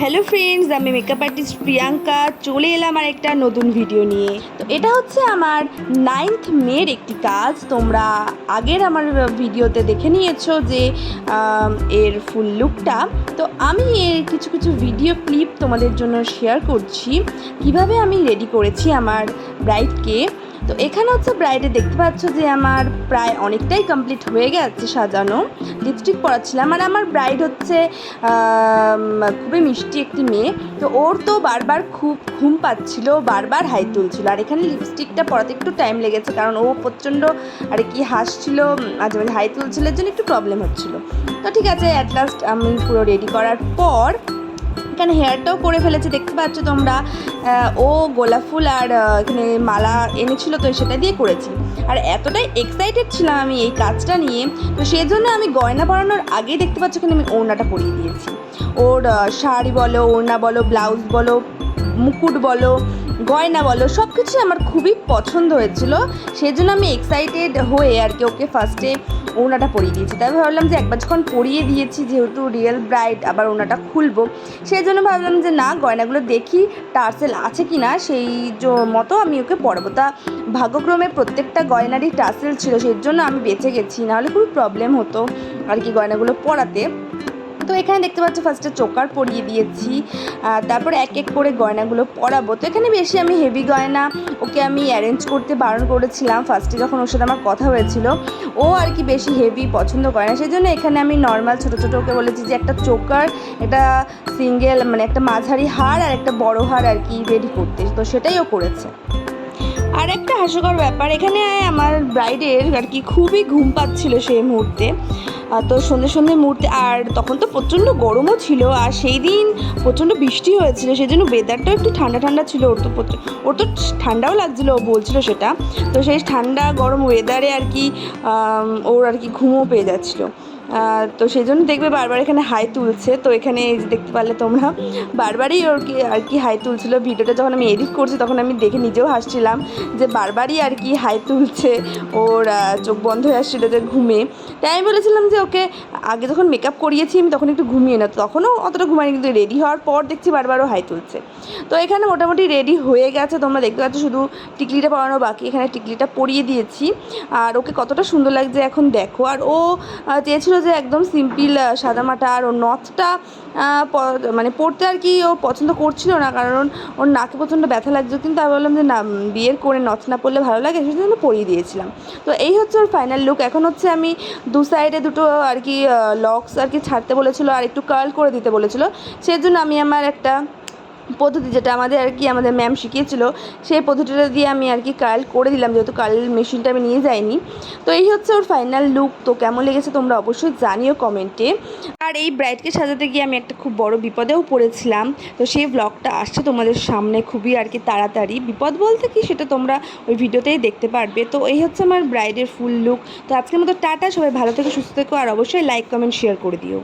Hello friends আমি makeup artist Priyanka. চলে এলাম আর একটা নতুন ভিডিও নিয়ে। তো এটা হচ্ছে আমার নাইন্থ মের একটি কাজ। তোমরা আগের আমার ভিডিওতে দেখে নিয়েছো যে এর ফুল লুকটা তো আমি এর কিছু কিছু ভিডিও ক্লিপ তোমাদের জন্য শেয়ার করছি। কীভাবে আমি রেডি করেছি আমার ব্রাইডকে তো এখানে হচ্ছে ব্রাইডে দেখতে পাচ্ছ যে আমার প্রায় অনেকটাই কমপ্লিট হয়ে গেছে সাজানো। লিপস্টিক পরাচ্ছিলাম আর আমার ব্রাইড হচ্ছে খুবই মিষ্টি একটি মেয়ে। তো ওর তো বারবার খুব ঘুম পাচ্ছিল, বারবার হাই তুলছিল। আর এখানে লিপস্টিকটা পরাতে একটু টাইম লেগেছে কারণ ও প্রচণ্ড, আর কি হাসছিল, মাঝে মাঝে হাই তুলছিল জন্য একটু প্রবলেম হচ্ছিল। তো ঠিক আছে অ্যাট লাস্ট আমি পুরো রেডি করার পর এখানে হেয়ারটাও করে ফেলেছে, দেখতে পাচ্ছ তোমরা। ও গোলাপ ফুল আর এখানে মালা এনেছিল তো সেটা দিয়ে করেছি। আর এতটাই এক্সাইটেড ছিলাম আমি এই কাজটা নিয়ে, তো সেই জন্য আমি গয়না পরানোর আগেই দেখতে পাচ্ছ এখানে আমি ওড়নাটা পরিয়ে দিয়েছি। ওর শাড়ি বলো, ওড়না বলো, ব্লাউজ বলো, মুকুট বলো গয়না বলো সব কিছুই আমার খুবই পছন্দ হয়েছিল। সেই জন্য আমি এক্সাইটেড হয়ে আর কি ওকে ফার্স্টে ওনাটা পরিয়ে দিয়েছি। তারপর ভাবলাম যে একবার যখন পরিয়ে দিয়েছি, যেহেতু রিয়েল ব্রাইড আবার ওনাটা খুলবো। সেই জন্য ভাবলাম যে না, গয়নাগুলো দেখি, টার্সেল আছে কি না সেই মতো আমি ওকে পরাবো। তা ভাগ্যক্রমে প্রত্যেকটা গয়নারই টার্সেল ছিল সেই জন্য আমি বেঁচে গেছি। নাহলে খুবই প্রবলেম হতো আর কি গয়নাগুলো পরাতে। তো এখানে দেখতে পাচ্ছ ফার্স্টে চোকার পরিয়ে দিয়েছি তারপর এক এক করে গয়নাগুলো পরাবো। তো এখানে বেশি আমি হেভি গয়না ওকে আমি অ্যারেঞ্জ করতে বারণ করেছিলাম ফার্স্টে যখন ওর সাথে আমার কথা হয়েছিল। ও আর কি বেশি হেভি পছন্দ করে না সেই জন্য এখানে আমি নর্মাল ছোটো ছোটো ওকে বলেছি যে একটা চোকার, একটা সিঙ্গেল মানে একটা মাঝারি হার আর একটা বড় হার আর কি রেডি করতে। তো সেটাই ও করেছে। আর একটা হাস্যকর ব্যাপার, এখানে আমার ব্রাইডের আর কি খুবই ঘুম পাচ্ছিল সেই মুহূর্তে। তো সন্ধে সন্ধ্যে মুহূর্তে, আর তখন তো প্রচণ্ড গরমও ছিল, আর সেই দিন প্রচণ্ড বৃষ্টি হয়েছিল, সেই জন্য ওয়েদারটাও একটু ঠান্ডা ঠান্ডা ছিল, ওর তো ওর তো ঠান্ডাও লাগছিল, ও বলছিল সেটা। তো সেই ঠান্ডা গরম ওয়েদারে আর কি ওর আর কি ঘুমও পেয়ে যাচ্ছিল। তো সেই জন্য দেখবে বারবার এখানে হাই তুলছে। তো এখানে দেখতে পারলে তোমরা, বারবারই ওর কি, আর কি হাই তুলছিল ভিডিওটা যখন আমি এডিট করছি, তখন আমি দেখে নিজেও হাসছিলাম যে বারবারই আর কি হাই তুলছে ওর চোখ বন্ধ হয়ে আসছিল যে ঘুমে। তাই আমি বলেছিলাম যে ওকে, আগে যখন মেকআপ করিয়েছি আমি তখন একটু ঘুমিয়ে না তখনও অতটা ঘুমায়নি, কিন্তু রেডি হওয়ার পর দেখছি বারবারও হাই তুলছে। তো এখানে মোটামুটি রেডি হয়ে গেছে, তোমরা দেখতে পাচ্ছ শুধু টিকলিটা পরানো বাকি, এখানে টিকলিটা পরিয়ে দিয়েছি। আর ওকে কতটা সুন্দর লাগছে এখন দেখো। আর ও চেয়েছিল যে একদম সিম্পল সাদামাটা আর ওর নথটা মানে পড়তে আর কি ও পছন্দ করছিল না, কারণ ওর নাকে প্রচণ্ড ব্যথা লাগছে কিন্তু আমি বললাম যে না বিয়ের করে নথ না পড়লে ভালো লাগে, সেই জন্য পরিয়ে দিয়েছিলাম। তো এই হচ্ছে ওর ফাইনাল লুক এখন হচ্ছে আমি দু সাইডে দুটো আর কি লক্স আর কি ছাড়তে বলেছিল আর একটু কার্ল করে দিতে বলেছিল। সেই জন্য আমি আমার একটা পদ্ধতি যেটা আমাদের আর কি আমাদের ম্যাম শিখিয়েছিল, সেই পদ্ধতিটা দিয়ে আমি আর কি কার্ল করে দিলাম, যেহেতু কার্ল মেশিনটা আমি নিয়ে যাইনি। তো এই হচ্ছে ওর ফাইনাল লুক তো কেমন লেগেছে তোমরা অবশ্যই জানিও কমেন্টে আর এই ব্রাইডকে সাজাতে গিয়ে আমি একটা খুব বড় বিপদেও পড়েছিলাম, তো সেই ব্লগটা আসছে তোমাদের সামনে খুবই আর কি তাড়াতাড়ি। বিপদ বলতে কি সেটা তোমরা ওই ভিডিওতেই দেখতে পারবে। তো এই হচ্ছে আমার ব্রাইডের ফুল লুক তো আজকের মতো টাটা, সবাই ভালো থেকে, সুস্থ থেকো, আর অবশ্যই লাইক কমেন্ট শেয়ার করে দিও।